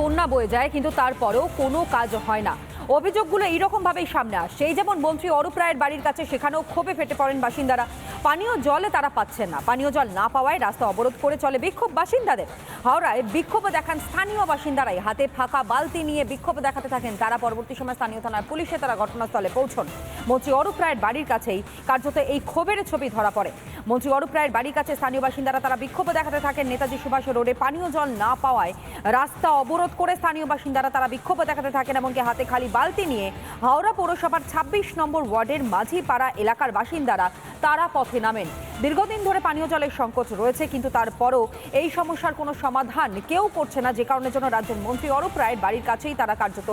বন্যা বয়ে যায়, কিন্তু তারপরেও কোনো কাজ হয় না। অভিযোগগুলো এইরকমভাবেই সামনে আসছে। এই যেমন মন্ত্রী অরূপ রায়ের বাড়ির কাছে সেখানেও ক্ষোভে ফেটে পড়েন বাসিন্দারা। পানীয় জলে তারা পাচ্ছেন না। পানীয় জল না পাওয়ায় রাস্তা অবরোধ করে চলে বিক্ষোভ বাসিন্দাদের। হাওড়ায় বিক্ষোভ দেখান স্থানীয় বাসিন্দারাই। হাতে ফাঁকা বালতি নিয়ে বিক্ষোভ দেখাতে থাকেন তারা। পরবর্তী সময় স্থানীয় থানার পুলিশে তারা ঘটনাস্থলে পৌঁছন। মন্ত্রী অরূপ রায়ের বাড়ির কাছেই কার্যত এই ক্ষোভের ছবি ধরা পড়ে। মন্ত্রী অরূপ রায়ের বাড়ির কাছে স্থানীয় বাসিন্দারা তারা বিক্ষোভ দেখাতে থাকেন। নেতাজি সুভাষ রোডে পানীয় জল না পাওয়ায় রাস্তা অবরোধ করে স্থানীয় বাসিন্দারা তারা বিক্ষোভ দেখাতে থাকেন, এমনকি হাতে খালি বালতি নিয়ে হাওড়া পৌরসভার ছাব্বিশ নম্বর ওয়ার্ডের মাঝিপাড়া এলাকার বাসিন্দারা তারা পথে নামেন। দীর্ঘদিন ধরে পানীয় জলের সংকট রয়েছে, কিন্তু তারপরও এই সমস্যার কোনো সমাধান কেউ করছে না, যে কারণে জন্য রাজ্যের মন্ত্রী অরূপ রায়ের বাড়ির কাছেই তারা কার্যত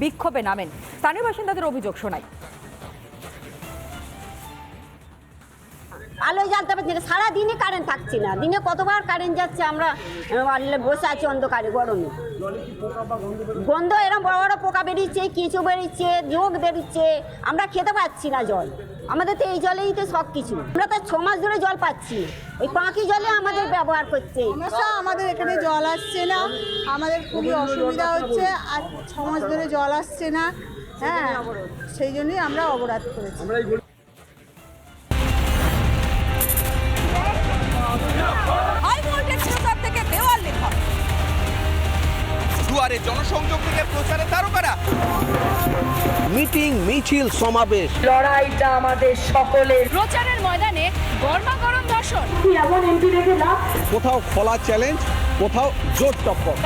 বিক্ষোভে নামেন। স্থানীয় বাসিন্দাদের অভিযোগ শোনায়। আলো জ্বালতে পারছি না সারাদিনই কারেন্ট থাকছে না। দিনে কতবার কারেন্ট যাচ্ছে আমরা বসে আছি অন্ধকারে, গরমে। গন্ধ এরকম বড় বড় পোকা বেরিয়েছে, কেঁচো বেরিয়েছে, রোগ বেরিয়েছে। আমরা খেতে পাচ্ছি না জল। আমাদের তো এই জলেই তো সব কিছু আমরা তো ছ মাস ধরে জল পাচ্ছি। ওই পাঁকি জলে আমাদের ব্যবহার করছে। আমাদের এখানে জল আসছে না। আমাদের খুবই অসুবিধা হচ্ছে। আর ছ মাস ধরে জল আসছে না। হ্যাঁ সেই জন্যই আমরা অবরাধ করেছি। দুয়ারে জনসংযোগ থেকে প্রচারে তারকারা। মিটিং মিছিল সমাবেশ। লড়াইটা আমাদের সকলের। প্রচারের ময়দানে গরমা গরম ভাষণ কোথাও খোলা চ্যালেঞ্জ কোথাও জোর টক্কর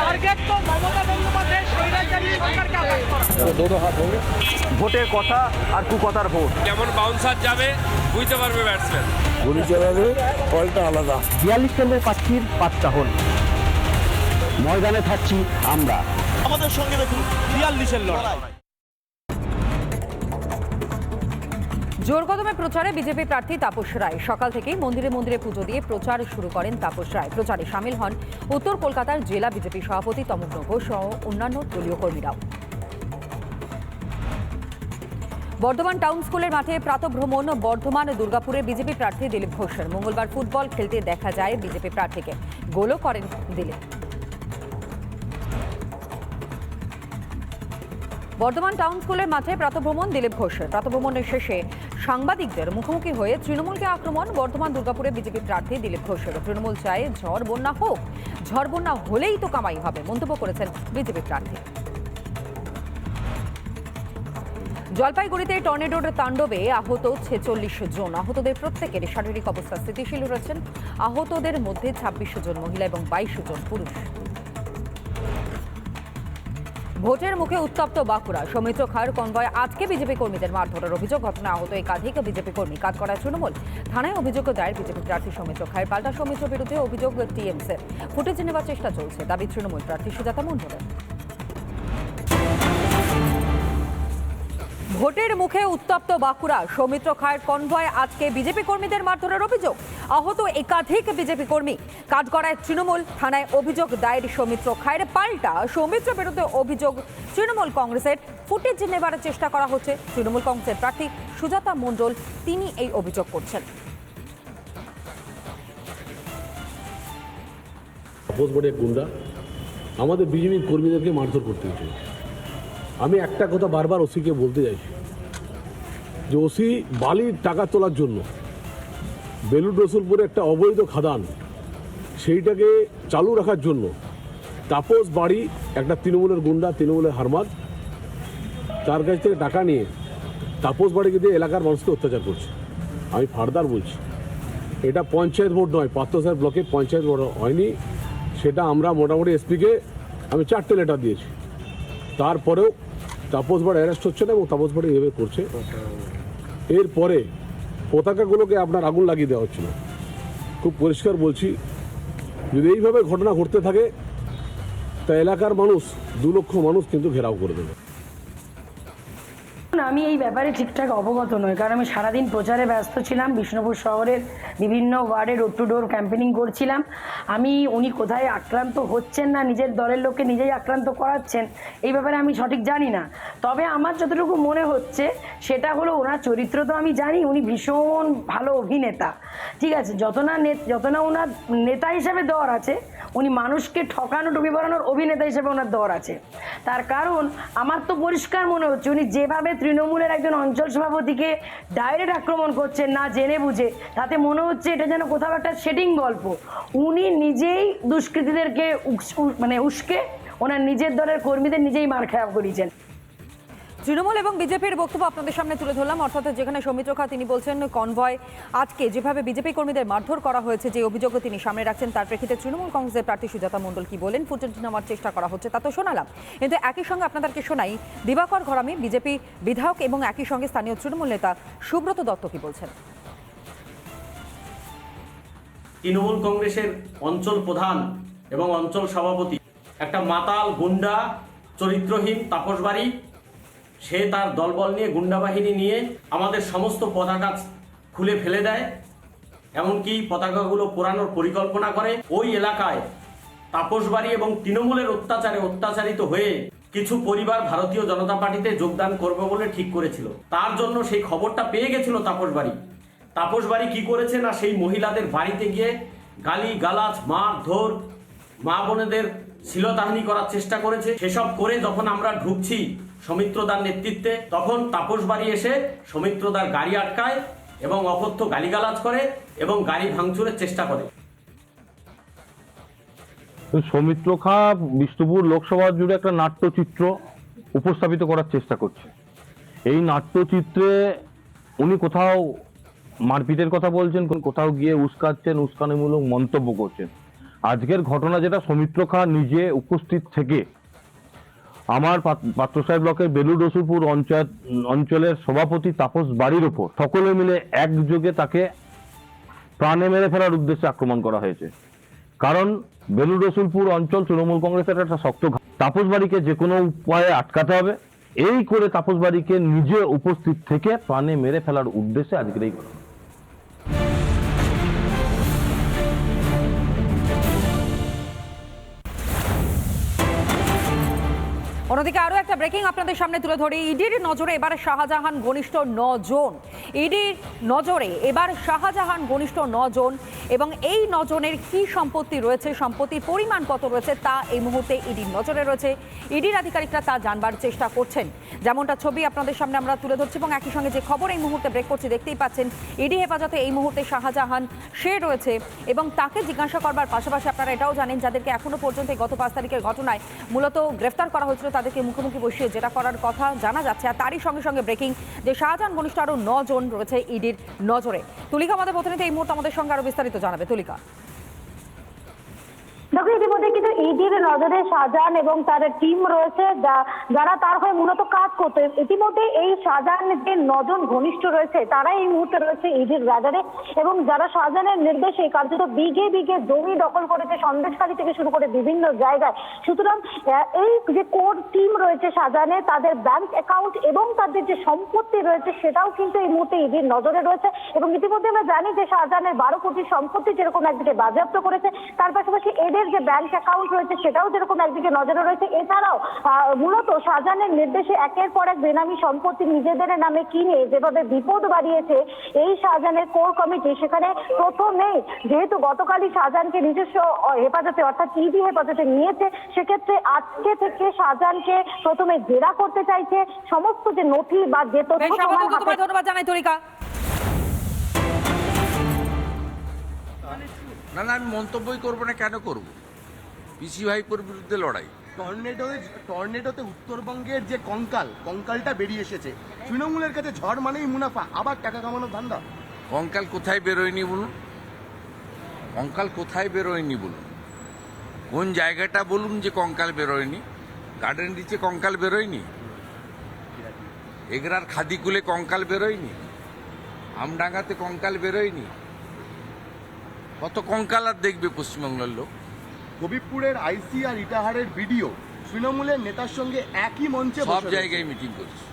ভোটের কথা আর কুকথার ভোট। কেমন বাউন্সার যাবে বুঝতে পারবে ব্যাটসম্যান গুলি চালালে ফলটা আলাদা। বিয়াল্লিশ কেন্দ্রের প্রার্থীর পাঁচটা হল। ময়দানে থাকছি আমরা। আমাদের সঙ্গে দেখুন বিয়াল্লিশের লড়াই। জোর কদমে প্রচারে বিজেপি প্রার্থী তাপস রায়। সকাল থেকেই মন্দিরে মন্দিরে পুজো দিয়ে প্রচার শুরু করেন তাপস রায়। প্রচারে সামিল হন উত্তর কলকাতার জেলা বিজেপি সভাপতি তমগ্ন ঘোষ সহ অন্যান্য দলীয় কর্মীরাও। বর্ধমান টাউন স্কুলের মাঠে প্রাতভ্রমণ বর্ধমান দুর্গাপুরের বিজেপি প্রার্থী দিলীপ ঘোষের। মঙ্গলবার ফুটবল খেলতে দেখা যায় বিজেপি প্রার্থীকে। গোলও করেন দিলীপ। বর্ধমান টাউন স্কুলের মাঠে প্রাতভ্রমণ দিলীপ ঘোষের। প্রাতভ্রমণের শেষে সাংবাদিকদের মুখোমুখি হয়ে তৃণমূলকে আক্রমণ, বর্ধমান দুর্গাপুরে বিজেপি প্রার্থী দিলীপ ঘোষের। তৃণমূল চায় ঝড় বন্যা হোক, ঝড় বন্যা হলেই তো কামাই হবে, মন্তব্য করেছেন বিজেপি প্রার্থী। জলপাইগুড়িতে টর্নেডোর তাণ্ডবে আহত ছেচল্লিশ জন। আহতদের প্রত্যেকের শারীরিক অবস্থা স্থিতিশীল রয়েছেন। আহতদের মধ্যে ছাব্বিশ জন মহিলা এবং বাইশ জন পুরুষ। ভোটের মুখে উত্তপ্ত বাঁকুড়া। সৌমিত্র খার কনভয় আজকে বিজেপি কর্মীদের মারধরের অভিযোগ। ঘটনায় আহত একাধিক বিজেপি কর্মী। কাজ করায় তৃণমূল। থানায় অভিযোগ দায়ের বিজেপি প্রার্থী সৌমিত্র খায়ের পাল্টা সৌমিত্র বিরুদ্ধে অভিযোগ টিএমসের। ফুটেজ নেওয়ার চেষ্টা চলছে। দাবি তৃণমূল প্রার্থী সুজাতা মণ্ডলের। ভোটের মুখে উত্তপ্ত বাঁকুড়া। সৌমিত্র খায়ের কনভয় আজকে বিজেপি কর্মীদের মারধরের অভিযোগ। আহত একাধিক বিজেপি কর্মী। কাঠগড়ায় তৃণমূল, থানায় অভিযোগ দায়ের সৌমিত্র খায়ের পাল্টা। সৌমিত্র বিরুদ্ধে অভিযোগ তৃণমূল কংগ্রেসের। ফুটেজ নেবার চেষ্টা করা হচ্ছে তৃণমূল কংগ্রেসের প্রার্থী সুজাতা মণ্ডল। তিনি এই অভিযোগ করছেন। আমাদের বিজেপি কর্মীদেরকে মারধর করতে গেছিল আমি একটা কথা বারবার ওসিকে বলতে চাইছি যে ওসি বালির টাকা তোলার জন্য বেলুর রসুলপুরে একটা অবৈধ খাদান, সেইটাকে চালু রাখার জন্য তাপস বাড়ি, একটা তৃণমূলের গুন্ডা, তৃণমূলের হারমাদ, তার কাছ থেকে টাকা নিয়ে তাপস বাড়িকে দিয়ে এলাকার মানুষকে অত্যাচার করছে। আমি ফার্দার বলছি, এটা পঞ্চায়েত ভোট নয় পাত্রসাহেব ব্লকে পঞ্চায়েত ভোট হয়নি, সেটা আমরা মোটামুটি এসপিকে, আমি চারটে লেটার দিয়েছি। তারপরেও তাপস ভাড় অ্যারেস্ট হচ্ছে না এবং তাপস ভাড় এইভাবে করছে। এরপরে পতাকাগুলোকে আপনার আগুন লাগিয়ে দেওয়া হচ্ছিল। খুব পরিষ্কার বলছি, যদি এইভাবে ঘটনা ঘটতে থাকে, তা এলাকার মানুষ, দু লক্ষ মানুষ কিন্তু ঘেরাও করে দেবে। আমি এই ব্যাপারে ঠিকঠাক অবগত নই, কারণ আমি সারাদিন প্রচারে ব্যস্ত ছিলাম, বিষ্ণুপুর শহরের বিভিন্ন ওয়ার্ডে ডোর টু ডোর ক্যাম্পেনিং করছিলাম। আমি, উনি কোথায় আক্রান্ত হচ্ছেন না, নিজের দলের লোককে নিজেই আক্রান্ত করাচ্ছেন, এই ব্যাপারে আমি সঠিক জানি না। তবে আমার যতটুকু মনে হচ্ছে, সেটা হলো ওনার চরিত্র তো আমি জানি, উনি ভীষণ ভালো অভিনেতা। ঠিক আছে, যত না যত না ওনার নেতা হিসাবে দেওয়ার আছে উনি মানুষকে ঠকানো ডুবি পড়ানোর অভিনেতা হিসেবে ওনার দর আছে। তার কারণ, আমার তো পরিষ্কার মনে হচ্ছে, উনি যেভাবে তৃণমূলের একজন অঞ্চল সভাপতিকে ডাইরেক্ট আক্রমণ করছেন না জেনে বুঝে, তাতে মনে হচ্ছে এটা যেন কোথাও একটা সেটিং গল্প। উনি নিজেই দুষ্কৃতীদেরকে মানে উস্কে ওনার নিজের দলের কর্মীদের নিজেই মার খারাপ করিয়েছেন। তৃণমূল এবং বিজেপির বক্তব্য আপনাদের সামনে তুলে ধরলাম। অর্থাৎ যেখানে সৌমিত্র খা, তিনি বলছেন, কনভয় আজকে যেভাবে বিজেপি কর্মীদের মারধর করা হয়েছে, যে অভিযোগ তিনি সামনে রাখছেন, তার প্রেক্ষিতে তৃণমূল কংগ্রেসের প্রার্থী সুজাতা মণ্ডল কি বলেন, ফুটেজ নেওয়ার চেষ্টা করা হচ্ছে তা তো শোনালাম। কিন্তু একই সঙ্গে আপনাদেরকে শোনাই, দিবাকর ঘরামি, বিজেপি বিধায়ক এবং একই সঙ্গে স্থানীয় তৃণমূল নেতা সুব্রত দত্ত কি বলছেন? তৃণমূল কংগ্রেসের অঞ্চল প্রধান এবং অঞ্চল সভাপতি, একটা মাতাল, গুন্ডা, চরিত্রহীন, তাপসবাড়ি সে তার দলবল নিয়ে গুন্ডা বাহিনী নিয়ে আমাদের সমস্ত পতাকা খুলে ফেলে দেয়। এমনকি পতাকাগুলো পোড়ানোর পরিকল্পনা করে। ওই এলাকায় তাপসবাড়ি এবং তৃণমূলের অত্যাচারে অত্যাচারিত হয়ে কিছু পরিবার ভারতীয় জনতা পার্টিতে যোগদান করবে বলে ঠিক করেছিল। তার জন্য সেই খবরটা পেয়ে গেছিল তাপসবাড়ি। তাপসবাড়ি কি করেছে না সেই মহিলাদের বাড়িতে গিয়ে গালি, গালাজ, মার ধর, মা বোনেদের শিলতাহানি করার চেষ্টা করেছে। সেসব করে যখন আমরা ঢুকছি সৌমিত্রদার নেতৃত্বে তখন তাপসবাড়ি এসে সৌমিত্রদার গাড়ি আটকায় এবং অকথ্য গালিগালাজ করে এবং গাড়ি ভাঙচুরের চেষ্টা করে। সৌমিত্র খা বিষ্ণুপুর লোকসভা জুড়ে একটা নাট্যচিত্র উপস্থাপিত করার চেষ্টা করছে। এই নাট্যচিত্রে উনি কোথাও মারপিটের কথা বলছেন কোথাও গিয়ে উস্কাচ্ছেন, উস্কানিমূলক মন্তব্য করছেন। আজকের ঘটনা যেটা সৌমিত্র খা নিজে উপস্থিত থেকে আমার পাত- পাত্রসাহেব ব্লকের বেলুর রসুলপুর অঞ্চল, অঞ্চলের সভাপতি তাপস বাড়ির ওপর সকলে মিলে একযোগে তাকে প্রাণে মেরে ফেলার উদ্দেশ্যে আক্রমণ করা হয়েছে। কারণ বেলুর রসুলপুর অঞ্চল তৃণমূল কংগ্রেসের একটা শক্ত তাপস বাড়িকে যে কোনো উপায়ে আটকাতে হবে। এই করে তাপস বাড়িকে নিজে উপস্থিত থেকে প্রাণে মেরে ফেলার উদ্দেশ্যে আজকের এই অন্যদিকে আরও একটা ব্রেকিং আপনাদের সামনে তুলে ধরি। ইডির নজরে এবার শাহজাহান ঘনিষ্ঠ নজন। ইডির নজরে এবার শাহজাহান ঘনিষ্ঠ নজন এবং এই নজনের কি সম্পত্তি রয়েছে, সম্পত্তির পরিমাণ কত রয়েছে তা এই মুহূর্তে ইডির নজরে রয়েছে। ইডির আধিকারিকরা তা জানবার চেষ্টা করছেন। যেমনটা ছবি আপনাদের সামনে আমরা তুলে ধরছি এবং একই সঙ্গে যে খবর এই মুহূর্তে ব্রেক করছি, দেখতেই পাচ্ছেন, ইডি হেফাজতে এই মুহূর্তে শাহজাহান সে রয়েছে এবং তাকে জিজ্ঞাসা করবার পাশাপাশি আপনারা এটাও জানেন, যাদেরকে এখনও পর্যন্ত গত পাঁচ তারিখের ঘটনায় মূলত গ্রেফতার করা হয়েছিল, তাদেরকে মুখোমুখি বসিয়ে যেটা করার কথা জানা যাচ্ছে। আর তারই সঙ্গে সঙ্গে ব্রেকিং যে শাহজাহান ঘনিষ্ঠ আরও জন রয়েছে ইডির নজরে। তুলিকা আমাদের প্রতিনিধি, এই মুহূর্তে আমাদের সঙ্গে আরও বিস্তারিত জানাবে। তুলিকা। দেখো ইতিমধ্যে কিন্তু ইডির নজরে শাহজাহান এবং তার টিম রয়েছে যারা তার হয়ে মূলত কাজ করতে। ইতিমধ্যে এই শাহজাহানের যে নজন ঘনিষ্ঠ রয়েছে তারা এই মুহূর্তে রয়েছে ইডির রাডারে এবং যারা শাহজাহানের নির্দেশে কার্যত বিঘে বিঘে জমি দখল করেছে, সন্দেশখালী থেকে শুরু করে বিভিন্ন জায়গায়। সুতরাং এই যে কোর টিম রয়েছে শাহজাহানের তাদের ব্যাংক অ্যাকাউন্ট এবং তাদের যে সম্পত্তি রয়েছে, সেটাও কিন্তু এই মুহূর্তে ইডির নজরে রয়েছে এবং ইতিমধ্যে আমরা জানি যে শাহজাহানের বারো কোটি সম্পত্তি যেরকম একদিকে বাজেয়াপ্ত করেছে, তার পাশাপাশি এদের যে ব্যাংক অ্যাকাউন্ট রয়েছে সেটাও যেরকম একদিকে নজরে রয়েছে এছাড়াও মূলত শাহজাহানের নির্দেশে একের পর এক বেনামি সম্পত্তি নিজেদের নামে কিনে যেভাবে বিপদ বাড়িয়েছে এই শাহজাহানের কোর কমিটি সেখানে প্রথমেই যেহেতু গতকালই শাহজাহানকে নিজস্ব হেফাজতে অর্থাৎ ইডি হেফাজতে নিয়েছে সেক্ষেত্রে আজকে থেকে শাহজাহানকে প্রথমে জেরা করতে চাইছে সমস্ত যে নথি বা যে তথ্য ধন্যবাদ জানাই তুলিকা না না আমি মন্তব্যই করব না কেন করব? পিসি ভাইপোর বিরুদ্ধে লড়াই। টর্নেডোতে টর্নেডোতে উত্তরবঙ্গের যে কঙ্কাল কঙ্কালটা বেরিয়ে এসেছে। তৃণমূলের কাছে ঝড় মানেই মুনাফা আবার টাকা কামানোর ধান্দা। কঙ্কাল কোথায় বেরোয়নি বলুন? কঙ্কাল কোথায় বেরোয়নি বলুন? কোন জায়গাটা বলুন যে কঙ্কাল বেরোয়নি? গার্ডেন রিচে কঙ্কাল বেরোয়নি? এগরার খাদিকুলে কঙ্কাল বেরোয়নি? আমডাঙ্গাতে কঙ্কাল বেরোয়নি? কত কঙ্কাল আর দেখবে পশ্চিমবাংলার লোক? হবিবপুরের আইসি আর ইটাহারের ভিডিও তৃণমূলের নেতার সঙ্গে একই মঞ্চে সব জায়গায় মিটিং করেছে।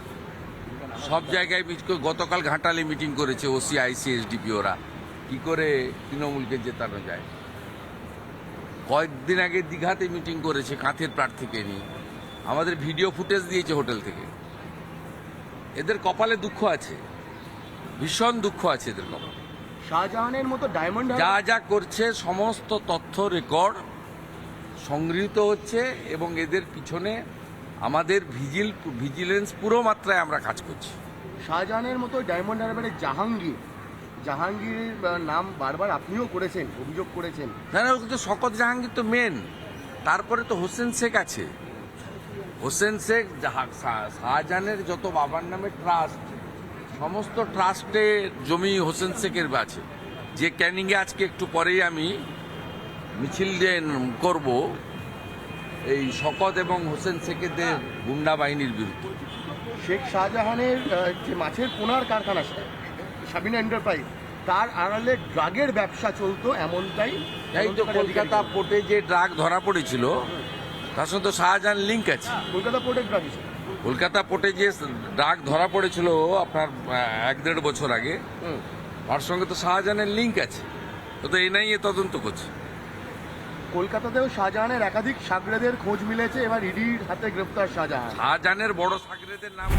সব জায়গায় মিট করে গতকাল ঘাটালে মিটিং করেছে ওসি আইসি এসডিপি ওরা। কি করে তৃণমূলকে জেতানো যায়? কয়েকদিন আগে দীঘাতে মিটিং করেছে কাঁথের প্রার্থীকে নিয়ে। আমাদের ভিডিও ফুটেজ দিয়েছে হোটেল থেকে। এদের কপালে দুঃখ আছে। ভীষণ দুঃখ আছে এদের কপালে। শাহজাহানের মতো ডায়মন্ড যা যা করছে সমস্ত তথ্য রেকর্ড সংগৃহীত হচ্ছে এবং এদের পিছনে আমাদের ভিজিল ভিজিলেন্স পুরো মাত্রায় আমরা কাজ করছি। শাহজাহানের মতো ডায়মন্ড হারবারের জাহাঙ্গীর। জাহাঙ্গীরের নাম বারবার আপনিও করেছেন অভিযোগ করেছেন। না না ওকে তো শকত জাহাঙ্গীর তো মেন তারপরে তো হোসেন শেখ আছে। হোসেন শেখ জাহা- শাহজাহানের যত বাবার নামে ট্রাস্ট সমস্ত ট্রাস্টে জমি হোসেন শেখের আছে যে ক্যানিংয়ে আজকে একটু পরেই আমি মিছিল যে করব এই শকত এবং হোসেন শেখেদের গুন্ডা বাহিনীর বিরুদ্ধে শেখ শাহজাহানের যে মাছের পোনার কারখানা সাবিনা এন্টারপ্রাইজ তার আড়ালে ড্রাগের ব্যবসা চলতো এমনটাই এই তো কলকাতা। পোর্টে যে ড্রাগ ধরা পড়েছিল তার সঙ্গে তো শাহজাহান লিঙ্ক আছে কলকাতা পোর্টের ড্রাগ। কলকাতা পোর্টে যে ডাক ধরা পড়েছিল আপনার এক দেড় বছর আগে হুম। তার সঙ্গে তো শাহজাহানের লিঙ্ক আছে। তো তো এই নাই তদন্ত করছে। কলকাতাতেও শাহজাহানের একাধিক সাগরেদের খোঁজ মিলেছে এবার ইডির হাতে গ্রেপ্তার শাহজাহান। শাহজাহানের বড় সাগরেদের নাম